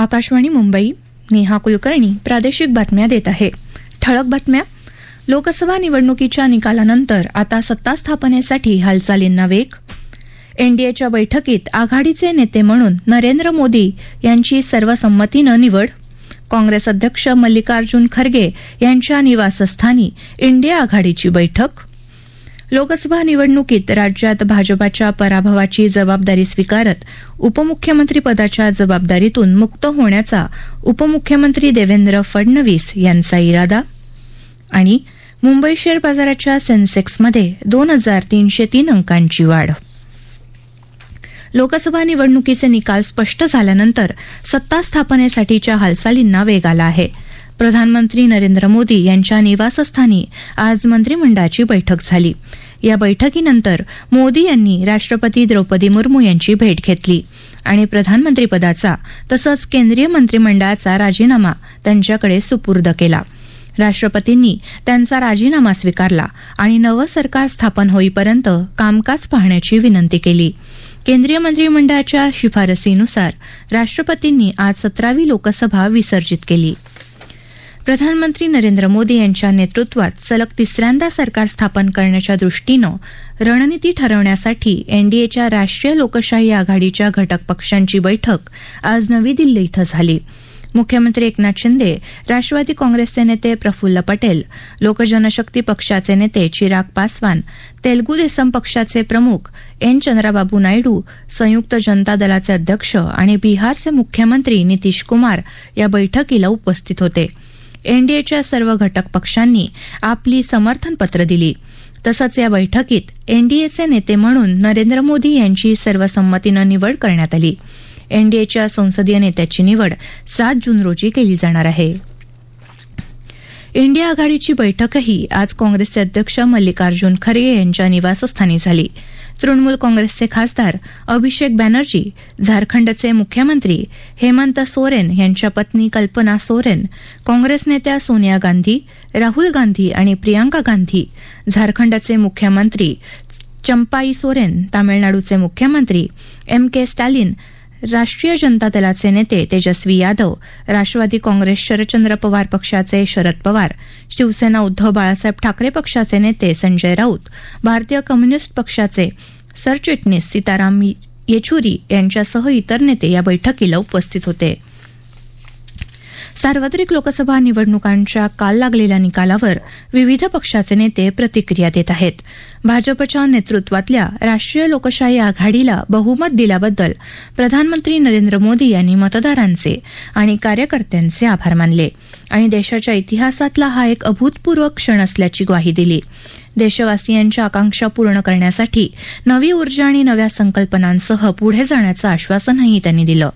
आकाशवाणी मुंबई नेहा कुलकर्णी प्रादेशिक बातम्या देत आहे. ठळक बातम्या. लोकसभा निवडणुकीच्या निकालानंतर आता सत्ता स्थापनेसाठी हालचालींना वेग एनडीएच्या बैठकीत आघाडीचे नेते म्हणून नरेंद्र मोदी यांची सर्वसंमतीनं निवड. काँग्रेस अध्यक्ष मल्लिकार्जुन खरगे यांच्या निवासस्थानी इंडिया आघाडीची बैठक. लोकसभा निवडणुकीत राज्यात भाजपाच्या पराभवाची जबाबदारी स्वीकारत उपमुख्यमंत्री पदाच्या जबाबदारीतून मुक्त होण्याचा उपमुख्यमंत्री देवेंद्र फडणवीस यांचा इरादा आणि मुंबई शेअर बाजाराच्या सेन्सेक्समध्ये दोन हजार तीनशे तीन अंकांची वाढ. लोकसभा निवडणुकीचे निकाल स्पष्ट झाल्यानंतर सत्ता स्थापनेसाठीच्या हालचालींना वेग आला आहे. प्रधानमंत्री नरेंद्र मोदी यांच्या निवासस्थानी आज मंत्रिमंडळाची बैठक झाली. या बैठकीनंतर मोदी यांनी राष्ट्रपती द्रौपदी मुर्मू यांची भेट घेतली आणि प्रधानमंत्रीपदाचा तसंच केंद्रीय मंत्रिमंडळाचा राजीनामा त्यांच्याकडे सुपूर्द केला. राष्ट्रपतींनी त्यांचा राजीनामा स्वीकारला आणि नवं सरकार स्थापन होईपर्यंत कामकाज पाहण्याची विनंती केली. केंद्रीय मंत्रिमंडळाच्या शिफारसीनुसार राष्ट्रपतींनी आज सतरावी लोकसभा विसर्जित केली. प्रधानमंत्री नरेंद्र मोदी यांच्या नेतृत्वात सलग तिसऱ्यांदा सरकार स्थापन करण्याच्या दृष्टीनं रणनीती ठरवण्यासाठी एनडीएच्या राष्ट्रीय लोकशाही आघाडीच्या घटक पक्षांची बैठक आज नवी दिल्ली इथं झाली. मुख्यमंत्री एकनाथ शिंदे राष्ट्रवादी काँग्रेसचे नेते प्रफुल्ल पटेल लोकजनशक्ती पक्षाचे नेते चिराग पासवान तेलगू देसम पक्षाचे प्रमुख एन चंद्राबाबू नायडू संयुक्त जनता दलाचे अध्यक्ष आणि बिहारचे मुख्यमंत्री नितीश कुमार या बैठकीला उपस्थित होते. एनडीएच्या सर्व घटक पक्षांनी आपली समर्थनपत्र दिली. तसंच या बैठकीत एनडीएचे नेते म्हणून नरेंद्र मोदी यांची सर्वसंमतीनं निवड करण्यात आली. एनडीएच्या संसदीय नेत्याची निवड सात जून रोजी केली जाणार आहे. इंडिया आघाडीची बैठकही आज काँग्रेसचे अध्यक्ष मल्लिकार्जुन खरगे यांच्या निवासस्थानी झाली. तृणमूल काँग्रेसचे खासदार अभिषेक बॅनर्जी झारखंडचे मुख्यमंत्री हेमंत सोरेन यांच्या पत्नी कल्पना सोरेन काँग्रेस नेत्या सोनिया गांधी राहुल गांधी आणि प्रियांका गांधी झारखंडचे मुख्यमंत्री चंपाई सोरेन तामिळनाडूचे मुख्यमंत्री एम के स्टॅलिन राष्ट्रीय जनता दलाचे नेते तेजस्वी यादव राष्ट्रवादी काँग्रेस शरदचंद्र पवार पक्षाचे शरद पवार शिवसेना उद्धव बाळासाहेब ठाकरे पक्षाचे नेते संजय राऊत भारतीय कम्युनिस्ट पक्षाचे सरचिटणीस सीताराम येचुरी यांच्यासह इतर नेते या बैठकीला उपस्थित होते. सार्वत्रिक लोकसभा निवडणुकांच्या काल लागलेल्या निकालावर विविध पक्षाचे नेते प्रतिक्रिया देत आहेत. भाजपच्या नेतृत्वातल्या राष्ट्रीय लोकशाही आघाडीला बहुमत दिल्याबद्दल प्रधानमंत्री नरेंद्र मोदी यांनी मतदारांचे आणि कार्यकर्त्यांचे आभार मानले. आणि देशाच्या इतिहासातला हा एक अभूतपूर्व क्षण असल्याची ग्वाही दिली. देशवासियांच्या आकांक्षा पूर्ण करण्यासाठी नवी ऊर्जा आणि नव्या संकल्पनांसह पुढे जाण्याचं आश्वासनही त्यांनी दिलं.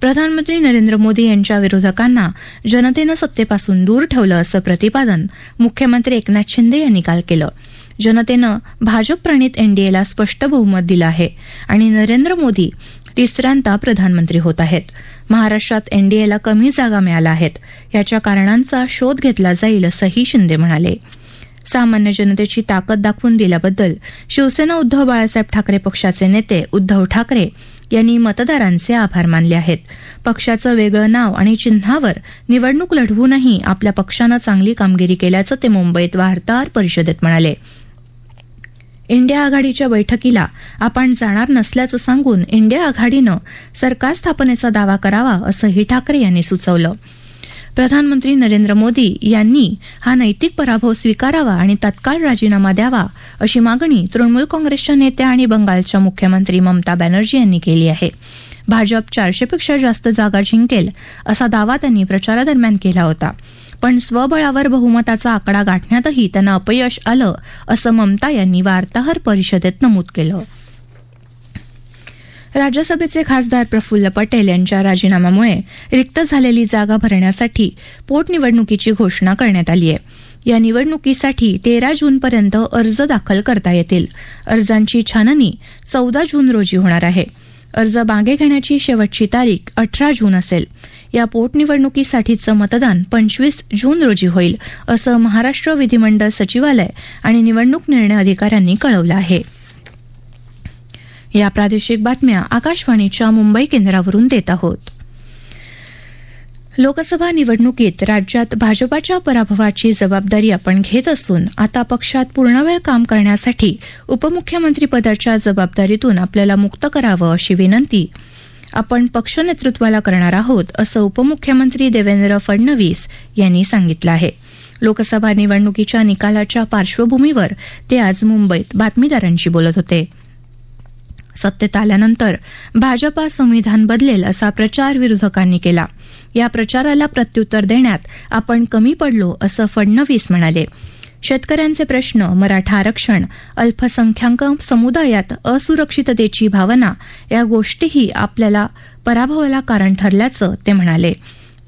प्रधानमंत्री नरेंद्र मोदी यांच्या विरोधकांना जनतेनं सत्तेपासून दूर ठेवलं असं प्रतिपादन मुख्यमंत्री एकनाथ शिंदे यांनी काल केलं. जनतेनं भाजप प्रणित एनडीएला स्पष्ट बहुमत दिलं आहे आणि नरेंद्र मोदी तिसऱ्यांदा प्रधानमंत्री होत आहेत. महाराष्ट्रात एनडीएला कमी जागा मिळाल्या आहेत. याच्या कारणांचा शोध घेतला जाईल असंही शिंदे म्हणाले. सामान्य जनतेची ताकद दाखवून दिल्याबद्दल शिवसेना उद्धव बाळासाहेब ठाकरे पक्षाचे नेते उद्धव ठाकरे यांनी मतदारांचे आभार मानले आहेत. पक्षाचं वेगळं नाव आणि चिन्हावर निवडणूक लढवूनही आपल्या पक्षानं चांगली कामगिरी केल्याचं ते मुंबईत वार्ताहर परिषदेत म्हणाले. इंडिया आघाडीच्या बैठकीला आपण जाणार नसल्याचं सांगून इंडिया आघाडीनं सरकार स्थापनेचा दावा करावा असंही ठाकरे यांनी सुचवलं. प्रधानमंत्री नरेंद्र मोदी यांनी हा नैतिक पराभव स्वीकारावा आणि तत्काळ राजीनामा द्यावा अशी मागणी तृणमूल काँग्रेसच्या नेत्या आणि बंगालच्या मुख्यमंत्री ममता बॅनर्जी यांनी केली आहे. भाजप चारशेपेक्षा जास्त जागा जिंकेल असा दावा त्यांनी प्रचारादरम्यान केला होता. पण स्वबळावर बहुमताचा आकडा गाठण्यातही त्यांना अपयश आलं असं ममता यांनी वार्ताहर परिषदेत नमूद केलं. राज्यसभेचे खासदार प्रफुल्ल पटेल यांच्या राजीनाम्यामुळे रिक्त झालेली जागा भरण्यासाठी पोटनिवडणुकीची घोषणा करण्यात आली आहे. या निवडणुकीसाठी तेरा जूनपर्यंत अर्ज दाखल करता येतील. अर्जांची छाननी चौदा जून रोजी होणार आहे. अर्ज मागे घेण्याची शेवटची तारीख अठरा जून असेल. या पोटनिवडणुकीसाठीचं मतदान पंचवीस जून रोजी होईल असं महाराष्ट्र विधिमंडळ सचिवालय आणि निवडणूक निर्णय अधिकाऱ्यांनी कळवलं आहे. या प्रादेशिक बातम्या आकाशवाणीच्या मुंबई केंद्रावरून देत आहोत. लोकसभा निवडणुकीत राज्यात भाजपाच्या पराभवाची जबाबदारी आपण घेत असून आता पक्षात पूर्णवेळ काम करण्यासाठी उपमुख्यमंत्रीपदाच्या जबाबदारीतून आपल्याला मुक्त करावं अशी विनंती आपण पक्ष नेतृत्वाला करणार आहोत असं उपमुख्यमंत्री देवेंद्र फडणवीस यांनी सांगितलं आहे. लोकसभा निवडणुकीच्या निकालाच्या पार्श्वभूमीवर ते आज मुंबईत बातमीदारांशी बोलत होते. सत्तेत आल्यानंतर भाजपा संविधान बदलेल असा प्रचार विरोधकांनी केला. या प्रचाराला प्रत्युत्तर देण्यात आपण कमी पडलो असं फडणवीस म्हणाले. शेतकऱ्यांचे प्रश्न मराठा आरक्षण अल्पसंख्याक समुदायात असुरक्षिततेची भावना या गोष्टीही आपल्याला पराभवाला कारण ठरल्याचं ते म्हणाले.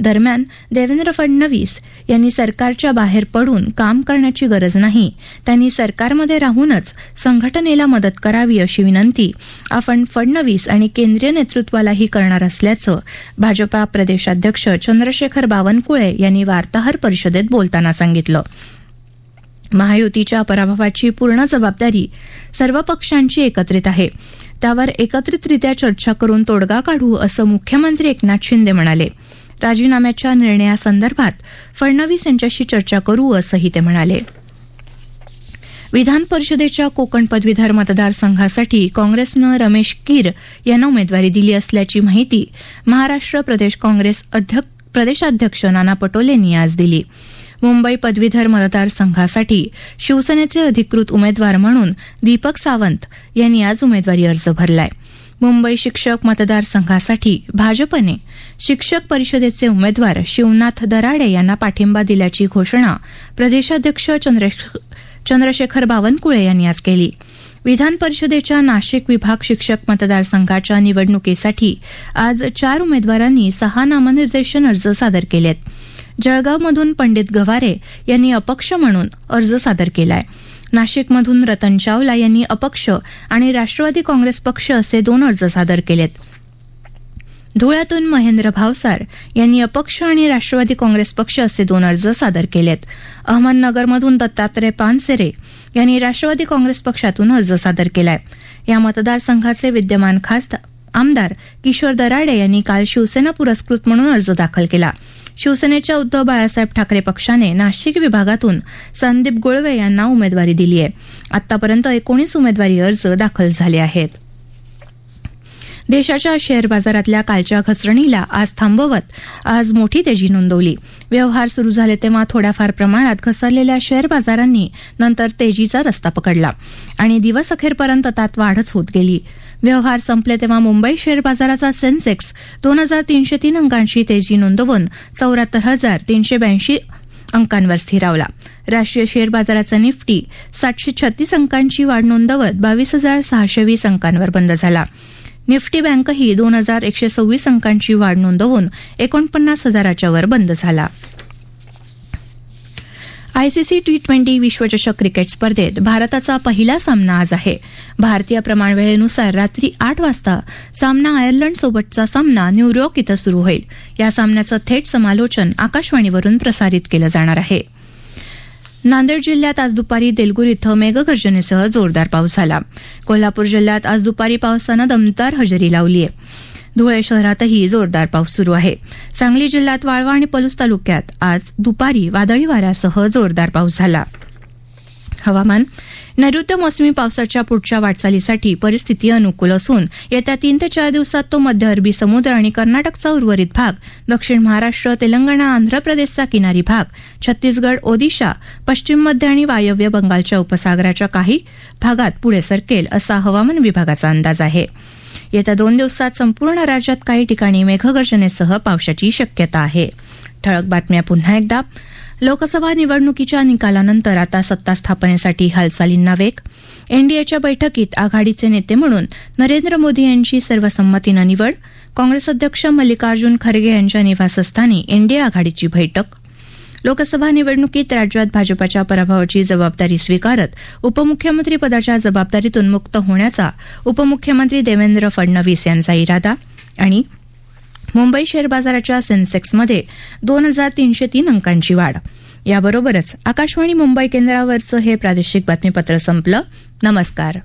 दरम्यान देवेंद्र फडणवीस यांनी सरकारच्या बाहेर पडून काम करण्याची गरज नाही. त्यांनी सरकारमध्ये राहूनच संघटनेला मदत करावी अशी विनंती आपण फडणवीस आणि केंद्रीय नेतृत्वालाही करणार असल्याचं भाजपा प्रदेशाध्यक्ष चंद्रशेखर बावनकुळे यांनी वार्ताहर परिषदेत बोलताना सांगितलं. महायुतीच्या पराभवाची पूर्ण जबाबदारी सर्व पक्षांची एकत्रित आहे. त्यावर एकत्रितरित्या चर्चा करून तोडगा काढू असं मुख्यमंत्री एकनाथ शिंदे म्हणाले. राजीनाम्याच्या निर्णयासंदर्भात फडणवीस यांच्याशी चर्चा करू असंही ते म्हणाले. विधान परिषदेच्या कोकण पदवीधर मतदारसंघासाठी काँग्रेसनं रमेश कीर यांना उमेदवारी दिली असल्याची माहिती महाराष्ट्र प्रदेश काँग्रेस प्रदेशाध्यक्ष नाना पटोले यांनी आज दिली. मुंबई पदवीधर मतदारसंघासाठी शिवसेनेचे अधिकृत उमेदवार म्हणून दीपक सावंत यांनी आज उमेदवारी अर्ज भरलाय. मुंबई शिक्षक मतदारसंघासाठी भाजपने शिक्षक परिषदेचे उमेदवार शिवनाथ दराडे यांना पाठिंबा दिल्याची घोषणा प्रदेशाध्यक्ष चंद्रशेखर बावनकुळे यांनी आज केली. विधान परिषदेच्या नाशिक विभाग शिक्षक मतदारसंघाच्या निवडणुकीसाठी आज चार उमेदवारांनी सहा नामनिर्देशन अर्ज सादर केलेत. जळगावमधून पंडित गवारे यांनी अपक्ष म्हणून अर्ज सादर केलाय. नाशिकमधून रतन चावला यांनी अपक्ष आणि राष्ट्रवादी काँग्रेस पक्ष असे दोन अर्ज सादर केलेत. धुळ्यातून महेंद्र भावसार यांनी अपक्ष आणि राष्ट्रवादी काँग्रेस पक्ष असे दोन अर्ज सादर केलेत. अहमदनगरमधून दत्तात्रय पानसेरे यांनी राष्ट्रवादी काँग्रेस पक्षातून अर्ज सादर केलाय. या मतदारसंघाचे विद्यमान खासदार आमदार किशोर दराडे यांनी काल शिवसेना पुरस्कृत म्हणून अर्ज दाखल केला. शिवसेनेच्या उद्धव बाळासाहेब ठाकरे पक्षाने नाशिक विभागातून संदीप गोळवे यांना उमेदवारी दिली आहे आतापर्यंत एकोणीस उमेदवारी अर्ज दाखल झाले आहेत. देशाच्या शेअर बाजारातल्या कालच्या घसरणीला आज थांबवत आज मोठी तेजी नोंदवली. व्यवहार सुरू झाले तेव्हा थोड्याफार प्रमाणात घसरलेल्या शेअर बाजारांनी नंतर तेजीचा रस्ता पकडला आणि दिवस अखेरपर्यंत त्यात वाढच होत गेली. व्यवहार संपले तेव्हा मुंबई शेअर बाजाराचा सेन्सेक्स दोन हजार तीनशे तीन अंकांची तेजी नोंदवून चौऱ्याहत्तर हजार तीनशे ब्याऐंशी अंकांवर स्थिरावला. राष्ट्रीय शेअर बाजाराचा निफ्टी सातशे छत्तीस अंकांची वाढ नोंदवत बावीस हजार सहाशे वीस अंकांवर बंद झाला. निफ्टी बँकही दोन हजार एकशे सव्वीस अंकांची वाढ नोंदवून एकोणपन्नास हजाराच्या वर बंद झाला. आयसीसी टी ट्वेंटी विश्वचषक क्रिकेट स्पर्धेत भारताचा पहिला सामना आज आहे. भारतीय प्रमाणवेळेनुसार रात्री आठ वाजता सामना आयर्लंड सोबतचा सामना न्यूयॉर्क इथं सुरू होईल. या सामन्याचं थेट समालोचन आकाशवाणीवरून प्रसारित केलं जाणार आहे. नांदेड जिल्ह्यात आज दुपारी देलगुर इथं मेघगर्जनेसह जोरदार पाऊस झाला. कोल्हापूर जिल्ह्यात आज दुपारी पावसानं दमदार हजेरी लावली आहे धुळे शहरातही जोरदार पाऊस सुरू आहे. सांगली जिल्ह्यात वाळवा आणि पलूस तालुक्यात आज दुपारी वादळी वाऱ्यासह जोरदार पाऊस झाला. हवामान. नैऋत्य मोसमी पावसाच्या पुढच्या वाटचालीसाठी परिस्थिती अनुकूल असून येत्या तीन ते चार दिवसात तो मध्य अरबी समुद्र आणि कर्नाटकचा उर्वरित भाग दक्षिण महाराष्ट्र तेलंगणा आंध्र प्रदेशचा किनारी भाग छत्तीसगड ओदिशा पश्चिम मध्य आणि वायव्य बंगालच्या उपसागराच्या काही भागात पुढे सरकेल असा हवामान विभागाचा अंदाज आहे. येत्या दोन दिवसात संपूर्ण राज्यात काही ठिकाणी मेघगर्जनेसह पावसाची शक्यता आहे. ठळक बातम्या पुन्हा एकदा. लोकसभा निवडणुकीच्या निकालानंतर आता सत्ता स्थापनेसाठी हालचालींना वेग एनडीएच्या बैठकीत आघाडीचे नेते म्हणून नरेंद्र मोदी यांची सर्वसंमतीनं निवड. काँग्रेस अध्यक्ष मल्लिकार्जुन खरगे यांच्या निवासस्थानी एनडीए आघाडीची बैठक. लोकसभा निवडणुकीत राज्यात भाजपाच्या पराभवाची जबाबदारी स्वीकारत उपमुख्यमंत्री पदाच्या जबाबदारीतून मुक्त होण्याचा उपमुख्यमंत्री देवेंद्र फडणवीस यांचा इरादा आणि मुंबई शेअर बाजाराच्या सेन्सेक्समध्ये दोन हजार तीनशे तीन अंकांची वाढ. याबरोबरच आकाशवाणी मुंबई केंद्रावरचं हे प्रादेशिक बातमीपत्र संपलं. नमस्कार.